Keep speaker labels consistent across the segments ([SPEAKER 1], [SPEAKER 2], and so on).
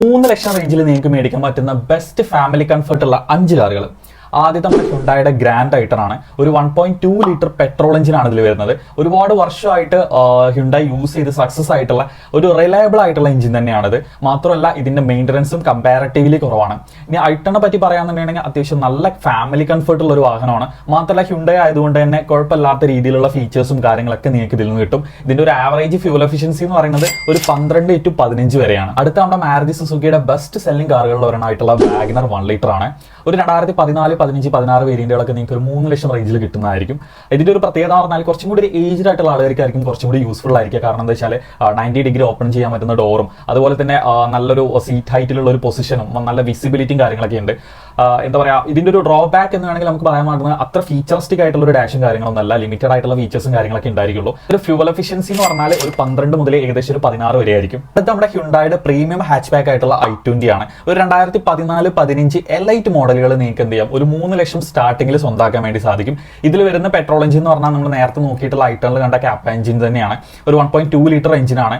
[SPEAKER 1] മൂന്ന് ലക്ഷം റേഞ്ചിൽ നിങ്ങൾക്ക് മേടിക്കാൻ പറ്റുന്ന ബെസ്റ്റ് ഫാമിലി കംഫർട്ടുള്ള അഞ്ച് കാറുകൾ ആദ്യത്തെ നമ്മുടെ ഹുണ്ടായുടെ ഗ്രാൻഡ് ഐറ്റർ ആണ്. ഒരു one point two litre petrol എഞ്ചിനാണ് ഇതിൽ വരുന്നത്. ഒരുപാട് വർഷമായിട്ട് ഹുണ്ടായി യൂസ് ചെയ്ത് സക്സസ് ആയിട്ടുള്ള ഒരു റിലയബിൾ ആയിട്ടുള്ള എഞ്ചിൻ തന്നെയാണിത്. മാത്രമല്ല ഇതിന്റെ മെയിന്റനൻസും കമ്പാരറ്റീവ്ലി കുറവാണ്. ഇനി ഐട്ടണിനെ പറ്റി പറയാന്നുണ്ടെങ്കിൽ അത്യാവശ്യം നല്ല ഫാമിലി കംഫർട്ട് ഉള്ള ഒരു വാഹനമാണ്. മാത്രമല്ല ഹുണ്ടായി ആയതുകൊണ്ട് തന്നെ കുഴപ്പമില്ലാത്ത രീതിയിലുള്ള ഫീച്ചേഴ്സും കാര്യങ്ങളൊക്കെ നിങ്ങൾക്ക് ഇതിൽ നിന്ന് കിട്ടും. ഇതിന്റെ ഒരു ആവറേജ് ഫ്യൂൽ എഫിഷ്യൻസി എന്ന് പറയുന്നത് ഒരു പന്ത്രണ്ട് ടു പതിനഞ്ച് വരെയാണ്. അടുത്ത നമ്മുടെ മാരുതി സുസുക്കിയുടെ ബെസ്റ്റ് സെല്ലിംഗ് കാറുകളിൽ ഒരെണ്ണമായിട്ടുള്ള വാഗനർ വൺ ലിറ്റർ ആണ്. ഒരു രണ്ടായിരത്തി പതിനാല് പതിനഞ്ച് പതിനാറ് വേരിയന്റുകളൊക്കെ നിങ്ങൾക്ക് ഒരു മൂന്ന് ലക്ഷം റേഞ്ചിൽ കിട്ടുന്നതായിരിക്കും. ഇതിന്റെ ഒരു പ്രത്യേകത പറഞ്ഞാൽ കുറച്ചും കൂടി ഒരു ഏജ്ഡ് ആയിട്ടുള്ള ആളുകൾക്കായിരിക്കും കുറച്ചും കൂടി യൂസ്ഫുൾ ആയിരിക്കുക. കാരണം എന്താ വെച്ചാൽ നയന്റി ഡിഗ്രി ഓപ്പൺ ചെയ്യാൻ പറ്റുന്ന ഡോറും അതുപോലെ തന്നെ നല്ലൊരു സീറ്റ് ഹൈറ്റിലുള്ള ഒരു പൊസിഷനും നല്ല വിസിബിലിറ്റിയും കാര്യങ്ങളൊക്കെ ഉണ്ട്. എന്താ പറയാ ഇതിന്റെ ഒരു ഡ്രോ ബാക്ക് എന്ന് വേണമെങ്കിൽ നമുക്ക് പറയാൻ പറ്റുന്നത് അത്ര ഫീച്ചറിസ്റ്റിക് ആയിട്ടുള്ള ഒരു ഡാഷും കാര്യങ്ങളൊന്നും അല്ല. ലിമിറ്റഡ് ആയിട്ടുള്ള ഫീച്ചേഴ്സും കാര്യങ്ങളൊക്കെ ഉണ്ടായിരിക്കുള്ളൂ. ഒരു ഫ്യൂവൽ എഫിഷ്യൻസി എന്ന് പറഞ്ഞാൽ ഒരു പന്ത്രണ്ട് മുതൽ ഏകദേശം ഒരു പതിനാറ് വരെ ആയിരിക്കും അടുത്ത നമ്മുടെ ഹ്യുണ്ടായുടെ പ്രീമിയം ഹാച്ച് ബാക്ക് ആയിട്ടുള്ള ഐ ട്വന്റി ആണ്. ഒരു രണ്ടായിരത്തി പതിനാല് പതിനഞ്ച് എലൈറ്റ് മോഡലുകൾ നിങ്ങൾക്ക് എന്ത് ചെയ്യാം? ഒരു മൂന്ന് ലക്ഷം സ്റ്റാർട്ടിംഗിൽ സ്വന്തമാക്കാൻ വേണ്ടി സാധിക്കും. ഇതിൽ വരുന്ന പെട്രോൾ എഞ്ചിൻ എന്ന് പറഞ്ഞാൽ നമ്മൾ നേരത്തെ നോക്കിയിട്ടുള്ള ഐറ്റണിൽ കണ്ട ക്യാപ് എഞ്ചിൻ തന്നെയാണ്. ഒരു വൺ പോയിന്റ് ടു ലിറ്റർ എഞ്ചിനാണ്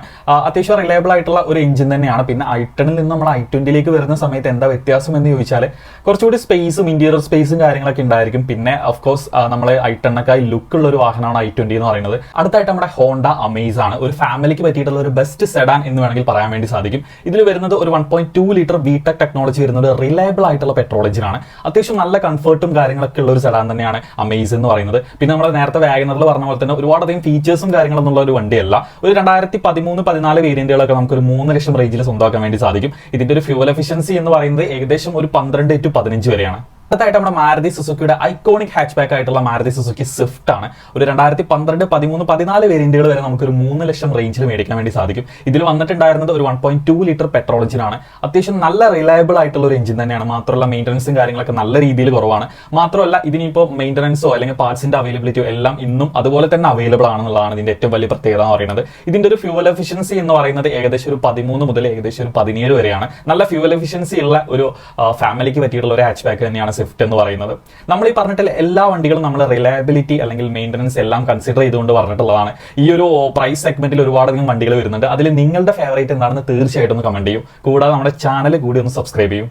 [SPEAKER 1] അത്യാവശ്യം റിലയബിൾ ആയിട്ടുള്ള ഒരു എഞ്ചിൻ തന്നെയാണ്. പിന്നെ ഐട്ടണിൽ നിന്ന് നമ്മൾ ഐ ട്വന്റിയിലേക്ക് വരുന്ന സമയത്ത് എന്താ വ്യത്യാസം എന്ന് ചോദിച്ചാൽ കുറച്ചുകൂടി സ്പേസും ഇന്റീരിയർ സ്പേസും കാര്യങ്ങളൊക്കെ ഉണ്ടായിരിക്കും. പിന്നെ ഓഫ് കോഴ്സ് നമ്മളെ ഐ ടെണ്ണക്കായി ലുക്ക് ഉള്ള ഒരു വാഹനമാണ് ഐ ട്വന്റി എന്ന് പറയുന്നത്. അടുത്തായിട്ട് നമ്മുടെ ഹോണ്ട അമേസ് ആണ്. ഒരു ഫാമിലിക്ക് പറ്റിയിട്ടുള്ള ഒരു ബെസ്റ്റ് സെഡാൻ എന്ന് വേണമെങ്കിൽ പറയാൻ വേണ്ടി സാധിക്കും. ഇതിൽ വരുന്നത് ഒരു one point two litre V tech technology വരുന്നത് റിലയബിൾ ആയിട്ടുള്ള പെട്രോൾ എഞ്ചിനാണ് അത്യാവശ്യം നല്ല കംഫർട്ടും കാര്യങ്ങളൊക്കെ ഉള്ള ഒരു സെഡാൻ തന്നെയാണ് അമേസ് എന്ന് പറയുന്നത്. പിന്നെ നമ്മൾ നേരത്തെ വാഗനറിൽ പറഞ്ഞ പോലെ തന്നെ ഒരുപാടധികം ഫീച്ചേഴ്സും കാര്യങ്ങളൊന്നും ഉള്ള ഒരു വണ്ടിയല്ല. ഒരു രണ്ടായിരത്തി പതിമൂന്ന് പതിനാല് വേരിയന്റുകളൊക്കെ നമുക്ക് ഒരു മൂന്ന് ലക്ഷം റേഞ്ചിൽ സ്വന്തമാക്കാൻ വേണ്ടി സാധിക്കും. ഇതിന്റെ ഒരു ഫ്യൂവൽ എഫിഷ്യൻസി എന്ന് പറയുന്നത് ഏകദേശം ഒരു പന്ത്രണ്ട് ടു പതിനഞ്ച് വരെയാണ്. അടുത്തായിട്ട് നമ്മുടെ മാരുതി സുസുക്കിയുടെ ഐക്കോണിക് ഹാച്ച് ബാക്ക് ആയിട്ടുള്ള മാരുതി സുസുക്കി സ്വിഫ്റ്റ് ആണ്. ഒരു രണ്ടായിരത്തി പന്ത്രണ്ട് പതിമൂന്ന് പതിനാല് വേരിയന്റുകൾ വരെ നമുക്ക് ഒരു മൂന്ന് ലക്ഷം റേഞ്ചിൽ മേടിക്കാൻ വേണ്ടി സാധിക്കും. ഇതിൽ വന്നിട്ടുണ്ടായിരുന്നത് ഒരു one point two litre petrol എഞ്ചിനാണ് അത്യാവശ്യം നല്ല റിലയബിൾ ആയിട്ടുള്ള ഒരു എഞ്ചിൻ തന്നെയാണ്. മാത്രമല്ല മെയിന്റനൻസും കാര്യങ്ങളൊക്കെ നല്ല രീതിയിൽ കുറവാണ്. മാത്രമല്ല ഇതിനിപ്പോൾ മെയിന്റനൻസോ അല്ലെങ്കിൽ പാർട്സിന്റെ അവൈലബിലിറ്റിയോ എല്ലാം ഇന്നും അതുപോലെ തന്നെ അവൈലബിൾ ആണെന്നുള്ളതാണ് ഇതിന്റെ ഏറ്റവും വലിയ പ്രത്യേകത എന്ന് പറയുന്നത്. ഇതിന്റെ ഒരു ഫ്യൂവൽ എഫിഷ്യൻസി എന്ന് പറയുന്നത് ഏകദേശം ഒരു പതിമൂന്ന് മുതൽ ഏകദേശം ഒരു പതിനേഴ് വരെയാണ്. നല്ല ഫ്യൂവൽ എഫിഷ്യൻസി ഉള്ള ഒരു ഫാമിലിക്ക് പറ്റിയിട്ടുള്ള ഒരു ഹാച്ച് ബാക്ക് തന്നെയാണ് സ്വിഫ്റ്റ് എന്ന് പറയുന്നത്. നമ്മൾ ഈ പറഞ്ഞിട്ടുള്ള എല്ലാ വണ്ടികളും നമ്മൾ റിലയബിലിറ്റി അല്ലെങ്കിൽ മെയിന്റനൻസ് എല്ലാം കൺസിഡർ ചെയ്തുകൊണ്ട് പറഞ്ഞിട്ടുള്ളതാണ്. ഈ ഒരു പ്രൈസ് സെഗ്മെന്റിൽ ഒരുപാടധികം വണ്ടികൾ വരുന്നുണ്ട്. അതിൽ നിങ്ങളുടെ ഫേവറേറ്റ് എന്താണെന്ന് തീർച്ചയായിട്ടും ഒന്ന് കമന്റ് ചെയ്യും. കൂടാതെ നമ്മുടെ ചാനൽ കൂടി ഒന്ന് സബ്സ്ക്രൈബ് ചെയ്യും.